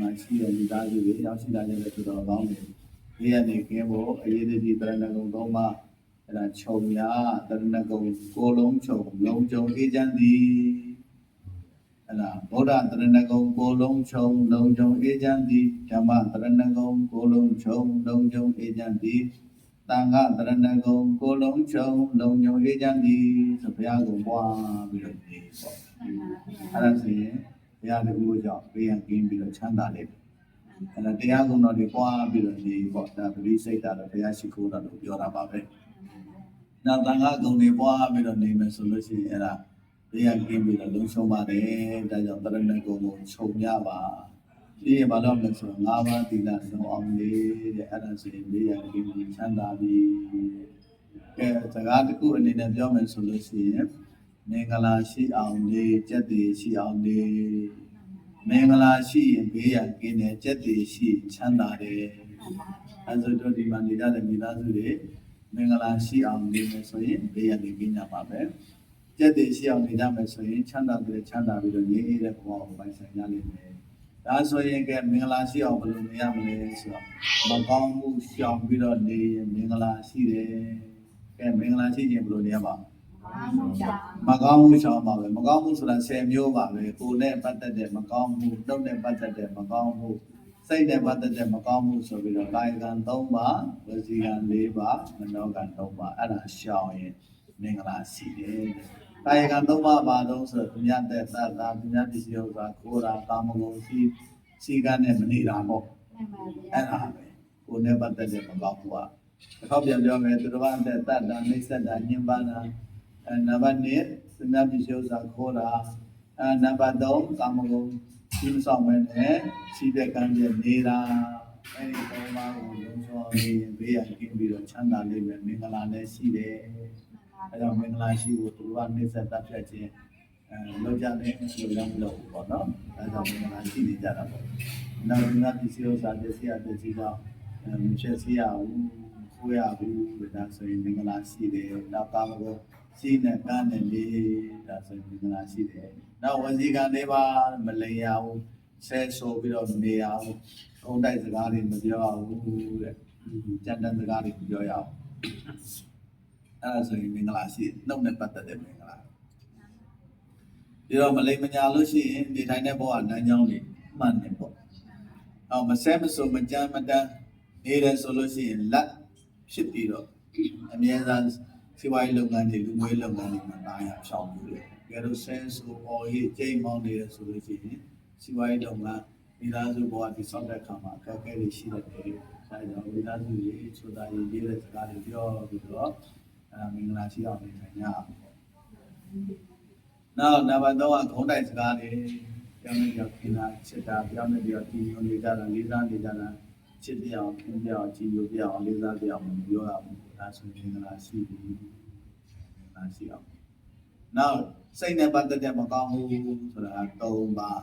မှာရှိတဲ့မိသားစုတွေရောက်ရှိလာကြတဲ့သူတော်ကောင်းတွေဒီရနေကင်းဖို့အရေးတကြီးတရဏဂုံသုံးပါအဲ့ဒါခြုံများတရဏဂုံကိုလုံးခြုံလုံးကြုံအေးချမ်းသည်အဲ့ဒါဗုဒ္ဓတရဏဂုံကိုလုံးခြုံလုံးကြုံအေးချမ်းသည်ဓမ္မတရဏဂုံကိုလုံးခြုံလုံးကြုံအေးချမ်းသည်တန်ခါတရဏဂုံကိုလုံးခြုံလုံးကြုံအေးချမ်းသည်ဆိုဘုရားကိုပွားပြီးတော့ဒီပေါ့အဲ့ဒါဆိုရင် ဘုရားတကူကြောင့်ဘေးရန်ကင်းပြီးတော့ချမ်းသာလိမ့်မယ်အဲ့ဒါတရားကုံတော်တွေပွားပြီးတော့ဒီပေါ့ဒါပရိစိတ်တာတော့ဘုရားရှိခိုးတာလို့ပြောတာပါပဲနောက်တန်ခါကုံတွေပွားပြီးတော့နေမယ်ဆိုလို့ရှိရင်အဲ့ဒါဘေးရန်ကင်းပြီးတော့လုံဆုံးပါတယ်ဒါကြောင့်တရဏဂုံကိုခြုံရပါဒီရဘာလို့လဲဆိုတော့၅ပါးသီလဆုံးအောင်လေတဲ့အဲ့ဒါဆိုရင်ဘေးရန်ကင်းပြီးချမ်းသာပြီကဲစကားတစ်ခုအနေနဲ့ပြောမယ်ဆိုလို့ရှိရင် မင်္ဂလာရှိအောင်နေကြက်တည်ရှိအောင်နေမင်္ဂလာရှိရင်ဘေးရန်ကင်းတယ်ကြက်တည်ရှိချမ်းသာတယ်အဲဆိုတော့ဒီမှာနေကြတဲ့မိသားစုတွေမင်္ဂလာရှိအောင်နေမယ်ဆိုရင်ဘေးရန်ကင်းကြပါပဲကြက်တည်ရှိအောင်နေကြမယ်ဆိုရင်ချမ်းသာတယ်ချမ်းသာပြီးတော့ငြိမ်းအေးတဲ့ဘဝကိုပိုင်ဆိုင်ရလိမ့်မယ်ဒါဆိုရင်ကဲမင်္ဂလာရှိအောင်ဘယ်လိုနေရမလဲဆိုတော့မကောင်းမှုရှောင်ပြီးတော့နေရင်မင်္ဂလာရှိတယ်ကဲမင်္ဂလာရှိရင်ဘယ်လိုနေရမှာ မကောင်းမှုရှောင်ပါပဲမကောင်းမှုဆိုတာ10မျိုးပါပဲကိုယ်နဲ့ပတ်သက်တဲ့မကောင်းမှုတုတ်နဲ့ပတ်သက်တဲ့မကောင်းမှုစိတ်နဲ့ပတ်သက်တဲ့မကောင်းမှုဆိုပြီးတော့ကာယကံ3ပါးဝစီကံ4ပါးမနောကံ3ပါးအဲ့ဒါရှောင်ရင်မင်္ဂလာရှိတယ်ကာယကံ3ပါးပါတော့ဆိုတော့သူများတဲ့သတ်တာသူများပစ္စည်းဥစ္စာကိုယ်ရာကာမဂုဏ်ရှိရှိကံနဲ့မနေတာပေါ့အဲ့ဒါပဲကိုယ်နဲ့ပတ်သက်တဲ့မကောင်းဘူးอ่ะတစ်ခေါက်ပြန်ပြောမယ်သူတော်ဘာတဲ့တတ်တာနှိမ့်ဆက်တာညှဉ်းပန်းတာအဲ နံပါတ်1သနာပစ္စည်းဥစ္စာခေါ်တာအဲနံပါတ်3ကာမဂုဏ်ဒီမဆောင်မဲနဲ့စီးတဲ့ကံပြနေတာအဲဒီသုံးပါးကိုလုံးစုံအောင်နေရင်ဘေးရန်ကင်းပြီးတော့ချမ်းသာလိမ့်မယ်မင်္ဂလာလည်းရှိတယ်အဲကြောင့်မင်္ဂလာရှိဖို့သူတော်ဘာနှိမ့်ဆက်တတ်ဖြတ်ခြင်းအဲလောက်ကြတဲ့လိုလမ်းမလို့ပေါ့နော်အဲကြောင့်မင်္ဂလာရှိနေကြတာပေါ့နောက်ဒီမှာပစ္စည်းဥစ္စာပစ္စည်းအပစ္စည်းတော့အဲမဖြစ်စီရဘူးခိုးရဘူးဒါဆိုရင်မင်္ဂလာရှိတယ်နောက်ကာမဂုဏ် ရှိနဲ့ကန်းနဲ့လေးဒါဆိုရင်မင်္ဂလာရှိတယ်နောက်ဝစီကံလေးပါမလိမ်ရဘူးဆဲဆိုပြီးတော့နေရအောင်အုံတိုက်စကားတွေမပြောရဘူးတဲ့ကြံတန်းစကားတွေမပြောရအောင်အဲ့ဒါဆိုရင်မင်္ဂလာရှိနှုတ်နဲ့ပတ်သက်တဲ့မင်္ဂလာဒီတော့မလိမ်မညာလို့ရှိရင်ဒီတိုင်းတဲ့ဘောကနန်းချောင်းတွေမှန်တယ်ပေါ့အော်မဆဲမဆိုမကြမ်းမတမ်းနေတယ်ဆိုလို့ရှိရင်လက်ဖြစ်ပြီးတော့အမြဲတမ်း စီးပွားရေးလုပ်ငန်းတွေလူငွေလုပ်ငန်းတွေမှာတာယာဖြောင်းပြီးတယ်။ကြလို့ဆဲဆိုအော်ရေးကျိမ်းမောင်းနေတယ်ဆိုလို့ရှိရင်စီးပွားရေးလုပ်ငန်းမိသားစုဘဝတည်ဆောက်တဲ့အခါမှာအခက်အခဲတွေရှိတတ်တယ်။အဲဒါကြောင့်မိသားစုတွေဆိုတာရေးရေးတဲ့စကားတွေပြောပြီးတော့အဲမင်္ဂလာရှိအောင်နေထိုင်ရအောင်ပေါ့။နောက်နံပါတ်3ကခုံးတိုက်စကားတွေပြောင်းနေပြောင်းခင်းတာချစ်တာပြောင်းနေပြောင်းကြည်ညိုနေကြတာလေးစားနေကြတာ ချစ်ပြောင်းခင်းပြောင်းကြည်ညိုပြောင်းလေးစားပြောင်းမပြောရဘူးဒါဆိုရင်ငါရှိပြီငါရှိအောင်နောက်စိတ်နဲ့ပတ်သက်တဲ့မကောင်းမှုဆိုတာ၃ပါး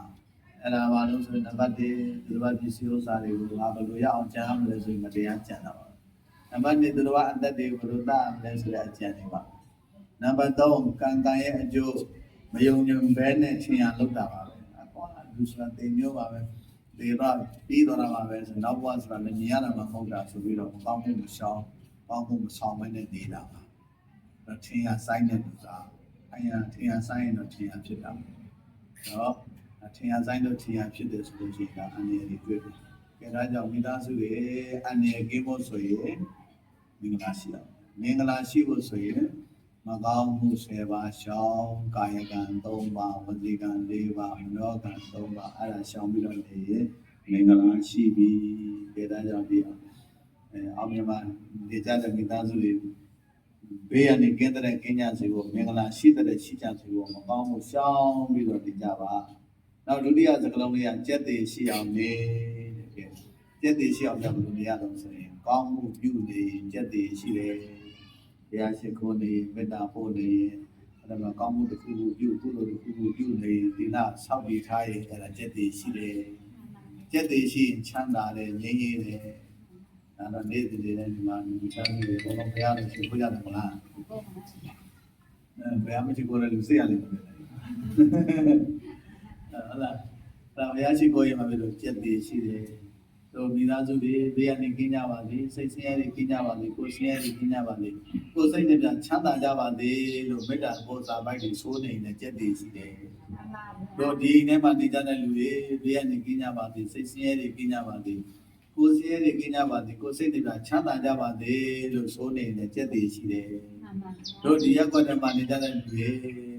အဲ့ဒါဘာလို့ဆိုရင်နံပါတ်1ဒီလိုပါပစ္စည်းဥစ္စာတွေကိုငါဘယ်လိုရအောင်ကြံရမလဲဆိုရင်မတရားကြံတာပါနံပါတ်2ဒီလိုပါအသက်တွေကိုဘယ်လိုတတ်ရမလဲဆိုတဲ့အကြံတွေပါနံပါတ်3ကံကံရဲ့အကျိုးမယုံညံဘဲနဲ့ရှင်ရလောက်တာပါပဲကွာလူဆိုတာတင်မျိုးပါပဲ လေတော့ပြီးတော့တာပဲဆိုနောက်ဘဝဆိုတာလည်းမြင်ရတာမှမဟုတ်တာဆိုပြီးတော့ကောင်းမှုမရှောင်ကောင်းမှုမဆောင်မနဲ့နေတာပါတော့ထင်ရဆိုင်တဲ့လူစားအရင်ထင်ရဆိုင်ရင်တော့ထင်ရဖြစ်တာတော့ထင်ရဆိုင်တော့ထင်ရဖြစ်တယ်ဆိုလို့ရှိရင်ဒါအနေနဲ့တွေ့တယ်ကဲဒါကြောင့်မိသားစုတွေအနေနဲ့ကင်းဖို့ဆိုရင်မင်္ဂလာရှိအောင်မင်္ဂလာရှိဖို့ဆိုရင် မကောင်းမှု၁၀ပါးရှောင်းကာယကံ၃ပါးဝစီကံ၄ပါးမနောကံ၃ပါးအဲ့ဒါရှောင်းပြီးတော့နေရင်မင်္ဂလာရှိပြီကဲဒါကြောင့်ဒီအဲအောင်မြတ်နေကြတဲ့မိသားစုတွေဘေးရနေကင်းတဲ့ကင်းကြစီဖို့မင်္ဂလာရှိတဲ့ရှိကြစီဖို့မကောင်းမှုရှောင်းပြီးတော့နေကြပါနောက်ဒုတိယစကလုံးလေးကကြက်သေးရှိအောင်နေတဲ့ကဲကြက်သေးရှိအောင်လည်းဘယ်လိုနေရတော့ဆိုရင်ကောင်းမှုပြုနေရင်ကြက်သေးရှိတယ်တ ရားရှိခိုးနေမေတ္တာပို့နေအဲ့ဒါမှကောင်းမှုတစ်ခုခုပြုကုသိုလ်တစ်ခုခုပြုနေသီလဆောက်တည်ထားရင်အဲ့ဒါကျက်တည်ရှိတယ်ကျက်တည်ရှိရင်ချမ်းသာတယ်ငြိမ်းရည်တယ်ဒါတော့နေ့စဉ်လေးနဲ့ဒီမှာဒီချမ်းမြေတွေဘုရားဘုရားနဲ့ရှိခိုးရတယ်မလားအဲဘုရားမရှိခိုးတဲ့လူစိတ်ရလိမ့်မယ်ဟုတ်လားဒါဘုရားရှိခိုးရင်မှာပြီလို့ကြက်တည်ရှိတယ် တို့မိသားစုတွေဘေးကနေကင်းကြပါစေစိတ်ဆင်းရဲတွေကင်းကြပါစေကိုယ်ဆင်းရဲတွေကင်းကြပါစေကိုယ်စိတ်နဲ့ပြန်ချမ်းသာကြပါစေလို့မေတ္တာပို့စာပိုက်တွေဆိုးနေတဲ့ကြက်တည်ရှိတယ်တို့ဒီနေ့မှနေကြတဲ့လူတွေဘေးကနေကင်းကြပါစေစိတ်ဆင်းရဲတွေကင်းကြပါစေကိုယ်ဆင်းရဲတွေကင်းကြပါစေကိုယ်စိတ်နဲ့ပြန်ချမ်းသာကြပါစေလို့ဆိုနေတဲ့ကြက်တည်ရှိတယ်တို့ဒီရက်ကွက်ထဲမှာနေကြတဲ့လူတွေ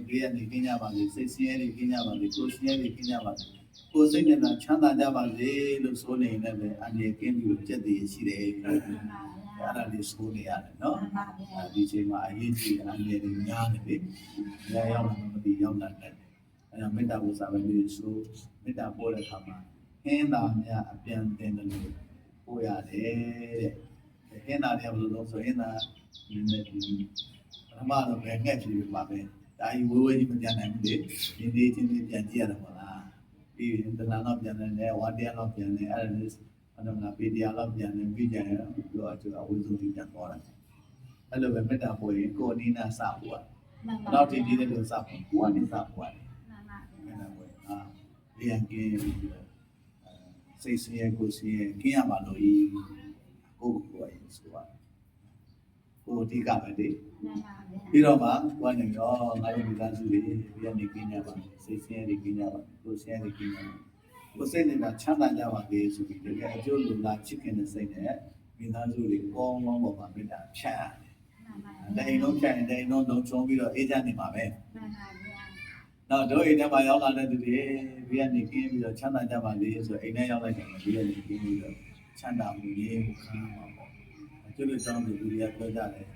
ဘေးကနေကင်းကြပါစေစိတ်ဆင်းရဲတွေကင်းကြပါစေကိုယ်ဆင်းရဲတွေကင်းကြပါစေ ကိုယ်စိတ်နဲ့သာချမ်းသာကြပါစေလို့ဆိုနေတယ်ပဲအနေကင်းပြီးတော့ကြက်တည်ရှိတယ်အဲ့ဒါလေးဆိုနေရတယ်နော်အဲဒီချိန်မှာအရေးကြီးအနေတွေများနေပြီညရောက်မှမသိရောက်လာတယ်အဲ့ဒါမေတ္တာဘုရားပဲလို့ဆိုမေတ္တာပို့တဲ့အခါမှာဟင်းသာများအပြန်တင်တယ်လို့ပို့ရတယ်တဲ့ဟင်းသာတွေဘယ်လိုလုပ်ဆိုဟင်းသာဒီနေ့ဒီပထမတော့ပဲငှက်ကြည့်ပြပါပဲဒါကြီးဝဲဝဲကြီးမပြန်နိုင်ဘူးလေဒီနေ့ချင်းချင်းပြန်ကြည့်ရတယ်မဟုတ်လား ပြီးရင်တလားတော့ပြန်တယ်ဝါတရားတော့ပြန်တယ်အဲ့ဒါလေးအဲ့တော့ငါပေတရားတော့ပြန်တယ်ပြီးကြရင်ပြောအကျိုးအဝိဇ္ဇုတိပြန်သွားတယ်အဲ့လိုပဲမေတ္တာပို့ရင်ကိုယ်နိနာစဖို့နောက်ဒီဒီလေးလို့စဖို့ကိုယ်ကနေစဖို့ရတယ်မေတ္တာပို့အာဒီယံကင်းပြီးတော့စိတ်ဆင်းရဲကိုယ်ဆင်းရဲကင်းရမှာလို့ဤကိုယ်ကိုယ်ကိုယ်ဆိုပါ ဟိုအဓိကပဲလေပြီးတော့မှဝိုင်းနေရောငါတို့မိသားစုတွေဒီကနေကင်းကြပါစိတ်ဆင်းရဲတွေကင်းကြပါကိုယ်ဆင်းရဲတွေကင်းကြပါကိုယ်စိတ်နေတာချမ်းသာကြပါလေဆိုပြီးတကယ်အကျိုးလူလာချစ်ခင်တဲ့စိတ်နဲ့မိသားစုတွေကောင်းကောင်းပေါ်မှာမေတ္တာဖြန့်တယ်တိုင်းလုံးဖြန့်တယ်တိုင်းလုံးလုံးချုံပြီးတော့အေးချမ်းနေမှာပဲနောက်တို့အိမ်ထဲမှာရောက်လာတဲ့သူတွေဒီကနေကင်းပြီးတော့ချမ်းသာကြပါလေဆိုအိမ်ထဲရောက်လိုက်တယ်ဒီကနေကင်းပြီးတော့ချမ်းသာမှုရေးမှုခံမှာပေါ့ ကျိုးလူတောင်းတဲ့လူတွေကပြောကြတယ်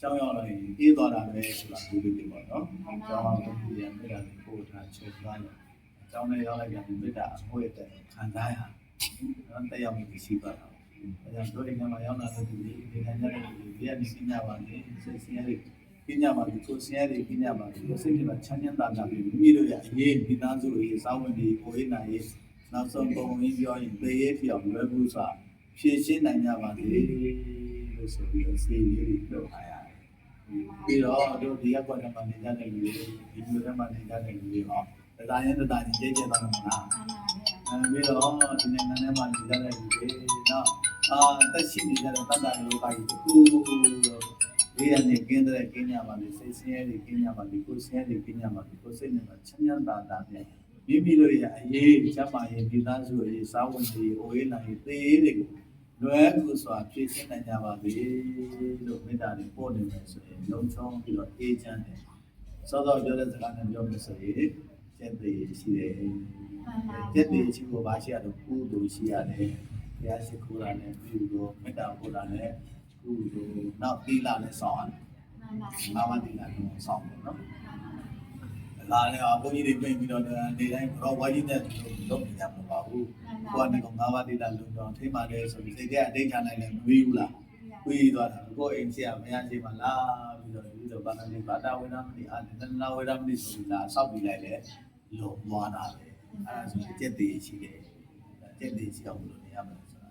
ကျောင်းရောက်လာရင်ပြေးသွားတာပဲဆိုတာပြောလို့ပြပါတော့။ကျောင်းအောင်တူရမေတ္တာကိုပို့ထားချက်သွားတယ်။ကျောင်းထဲရောက်လိုက်ရင်မေတ္တာအဖို့တဲ့ခံစားရ။နော်တက်ရောက်မှုရှိပါတော့။အဲဒါတို့အိမ်မှာရောက်လာတဲ့သူတွေဒီနေ့ညနေဒီရက်ဒီပညာပါနေစိတ်ဆင်းရဲပညာပါဒီကိုဆင်းရဲပညာပါဒီစိတ်ကချမ်းချမ်းသာသာပြီးမိမိတို့ရဲ့အရေးမိသားစုရေးစာဝန်တွေကိုယ်နိုင်ရေးနောက်ဆုံးပုံရင်းပြောရင်ပေရေးပြောင်းလွယ်ဘူးစွာဖြည့်ရှင်းနိုင်ကြပါစေ လို့ဆိုပြီးတော့စေလေးတွေပြောထားရတယ်ပြီးတော့တို့ဒီရက်ကွက်ထဲမှာနေကြတဲ့လူတွေဒီလူတွေမှာနေကြတဲ့လူတွေဟောတရားရင်တရားကြီးကြည့်ကြပါမယ်လားအဲပြီးတော့ဒီနိုင်ငံထဲမှာနေကြတဲ့လူတွေနော်အာတက်ရှိနေကြတဲ့တတ်တာလူပါကြီးခုဒီရနေကင်းတဲ့ကင်းညာပါလေစိတ်ဆင်းရဲတွေကင်းညာပါလေကိုယ်ဆင်းရဲတွေကင်းညာပါလေကိုယ်စိတ်နဲ့ချမ်းချမ်းသာသာနဲ့မိမိတို့ရဲ့အရေးချမ်းသာရေးဒီသားစုရေးစာဝန်ရေးအိုးရေးနိုင်ရေးသေရေးတွေကို လွယ်ကူစွာဖြည့်ရှင်းနိုင်ကြပါစေလို့မေတ္တာတွေပို့နေမယ်ဆိုရင်လုံချုံပြီးတော့အေးချမ်းတယ်။စောစောပြောတဲ့စကားနဲ့ပြောမယ်ဆိုရင်ကျက်သေးရှိတယ်။ကျက်သေးရှိဖို့ဘာရှိရတော့ကုသိုလ်ရှိရတယ်။ဘုရားရှိခိုးတာနဲ့ပြုလို့မေတ္တာပို့တာနဲ့ကုသိုလ်နောက်သီလနဲ့ဆောင်ရတယ်။ဘာမှသီလနဲ့ဆောင်တယ်နော်။ လာနေအောင်ဘုန်းကြီးတွေပြင်ပြီးတော့နေတိုင်းတော့ဝါကြီးနဲ့လုပ်နေကြမှာပါဘူး။ကိုယ်ကနေကငါးပါးတိတာလုံတော့ထိမှတယ်ဆိုပြီးစိတ်ထဲအတိတ်ချနိုင်လည်းမပြီးဘူးလားပြီးသွားတာကိုယ်အိမ်ရှိရမရရှိမှလားပြီးတော့ဒီလိုဘာသာလေးဘာတာဝေဒမတိအာတနာဝေဒမတိဆိုပြီးလားဆောက်ပြီးလိုက်လေလုံသွားတာပဲအဲဒါဆိုကြက်သေးရှိတယ်ကြက်သေးရှိအောင်လို့နေရမယ်ဆိုတာ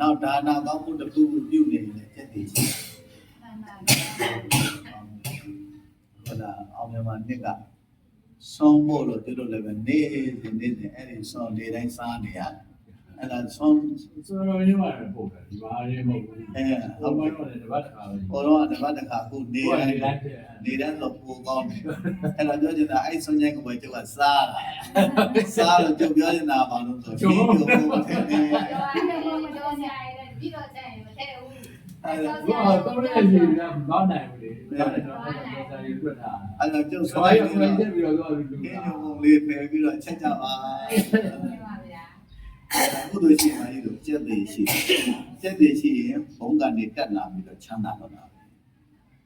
နောက်ဒါနာကောင်းမှုတစ်ခုခုပြုနေတယ်ကြက်သေးရှိဟုတ်လားအောင်မြန်မာနှစ်က ဆုံးဖို့လို့တို့တို့လည်းပဲနေနေနေအဲ့ဒီဆုံးနေတိုင်းစားနေရတယ်အဲ့ဒါဆုံးဆိုတော့ရင်းပါတယ်ပို့တယ်ဒီမှာရင်းမဟုတ်ဘူးအဲဟုဟုတ်တ်ပါပါတော့တပတ်တစ်ခါပဲဘောတော့တပတ်တစ်ခါခုနေကိုယ်တိုင်းကလည်းတယ်နေတိုင်းတော့ပိုကောင်းတယ်အဲ့တော့ပြောချင်တာအဲ့ဆုံးချက်ကိုပဲကျုပ်ကစားတာစားလို့ကျုပ်ပြောချင်တာဘာလို့ဆိုပြီးတော့ဘုံ ထဲနေဘုရားတော့လည်းရည်ရမနိုင်ဘူးလေဒါနဲ့တော့ဆက်ရည်တွက်တာအဲ့တော့ကျုပ်ဆိုစားရရည်တဆိုယ်ရင်ပြီးတော့လူကကင်းရုံပုံလေးဖယ်ပြီးတော့ချက်ကြပါကုသိုလ်ရှိမှကြီးတို့စက်သေးရှိစက်သေးရှိရင်ဘုံကနေတက်လာပြီးတော့ချမ်းသာတော့တာ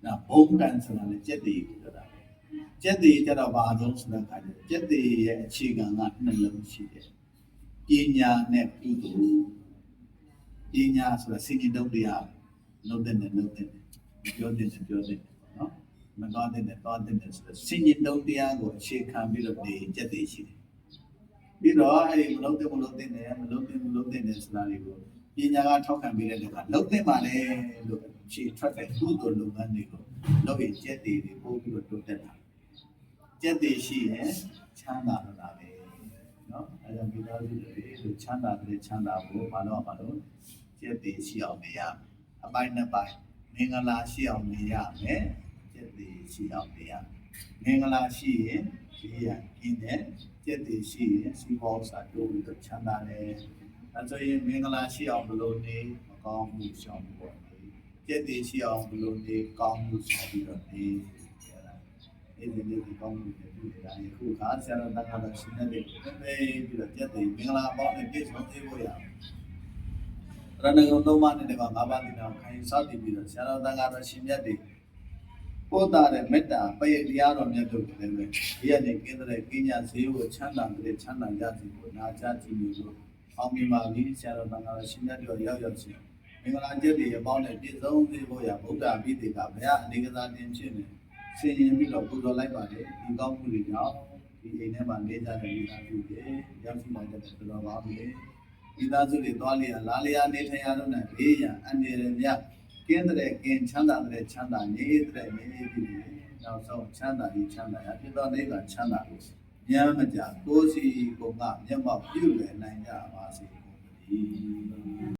နာဘုံကန်ဆိုတာလည်းစက်သေးကိုပြောတာစက်သေးကြတော့ဘာလို့ဆိုတဲ့အခါကျစက်သေးရဲ့အခြေခံကနှလုံးရှိတယ်ပညာနဲ့ကုသိုလ်ပညာဆိုတာစိတ်တုံးတရား လုံးတဲ့နဲ့လုံးတဲ့ပြောတဲ့နဲ့ပြောတဲ့နော်မတော်တဲ့နဲ့တော်တဲ့နဲ့ဆိုတော့စိတ်တုံးတရားကိုအခြေခံပြီးတော့နေစက်သေးရှိတယ်ပြီးတော့အဲ့ဒီမလုံးတဲ့မလုံးတဲ့နဲ့မလုံးတဲ့မလုံးတဲ့နဲ့ဆိုတာတွေကိုပညာကထောက်ခံပေးတဲ့အခါလုံးတဲ့ပါလေလို့ခြေထွက်တဲ့ကုသိုလ်လုပ်ငန်းတွေကိုလုပ်ရင်ကျက်တည်တွေပို့ပြီးတော့တိုးတက်လာကျက်တည်ရှိရင်ချမ်းသာလာတာပဲနော်အဲကြောင့်မိသားစုတွေလို့ချမ်းသာတဲ့ချမ်းသာဖို့ဘာလို့ဘာလို့ကျက်တည်ရှိအောင်နေရမယ် အပိုင်းနှစ်ပိုင်းမင်္ဂလာရှိအောင်နေရမယ်ကျက်တည်ရှိအောင်နေရမင်္ဂလာရှိရင်ဒီရကင်းတဲ့ကျက်တည်ရှိရင်စီဘောစာတို့ပြီးတော့ချမ်းသာတယ်အဲဆိုရင်မင်္ဂလာရှိအောင်ဘလို့နေမကောင်းမှုရှောင်ဖို့နေကျက်တည်ရှိအောင်ဘလို့နေကောင်းမှုဆောင်ပြီးတော့နေအဲ့ဒီနေ့ဒီကောင်းမှုတွေပြုနေတာအခုခါဆရာတော်တန်ခါတော်ရှင်တဲ့ပြေးပြီးတော့ကျက်တည်မင်္ဂလာပေါင်းနဲ့ပြည့်စုံသေးဖို့ရအောင် ရဏဂုံသုံးပါးနဲ့တကွာ၅ပါးတိနာကိုခိုင်စောတည်ပြီးတော့ဆရာတော်တန်ခါတော်ရှင်မြတ်တွေပို့တာတဲ့မေတ္တာပယတရားတော်မြတ်တို့လည်းပဲဒီရနေကင်းတဲ့ကိညာဈေးကိုချမ်းသာတဲ့ချမ်းသာကြစီကိုနာကြကြည့်လို့လို့အောင်မြင်ပါပြီဆရာတော်တန်ခါတော်ရှင်မြတ်တို့ရောက်ရောက်ချင်းမင်္ဂလာကျက်တွေအပေါင်းနဲ့ပြည့်စုံစေဖို့ရဗုဒ္ဓပိဋကဘုရားအနေကစားတင်ဖြစ်နေဆင်ရင်ပြီးတော့ပူဇော်လိုက်ပါတယ်ဒီကောင်းမှုတွေကြောင့်ဒီအိမ်ထဲမှာနေကြတဲ့မိသားစုတွေရောက်ရှိလာတဲ့တော်ပါပြီ မိသားစုတွေသွားလျာလာလျာနေထိုင်ရတော့နဲ့ဘေးရန်အန္တရာယ်များကင်းတဲ့ကင်းချမ်းသာတဲ့ချမ်းသာနေတဲ့နေနေပြီနောက်ဆုံးချမ်းသာပြီးချမ်းသာရဖြစ်တော်နေကချမ်းသာလို့ဉာဏ်မကြကိုယ်စီကိုကမျက်မှောက်ပြုလည်နိုင်ကြပါစေကုန်သတည်း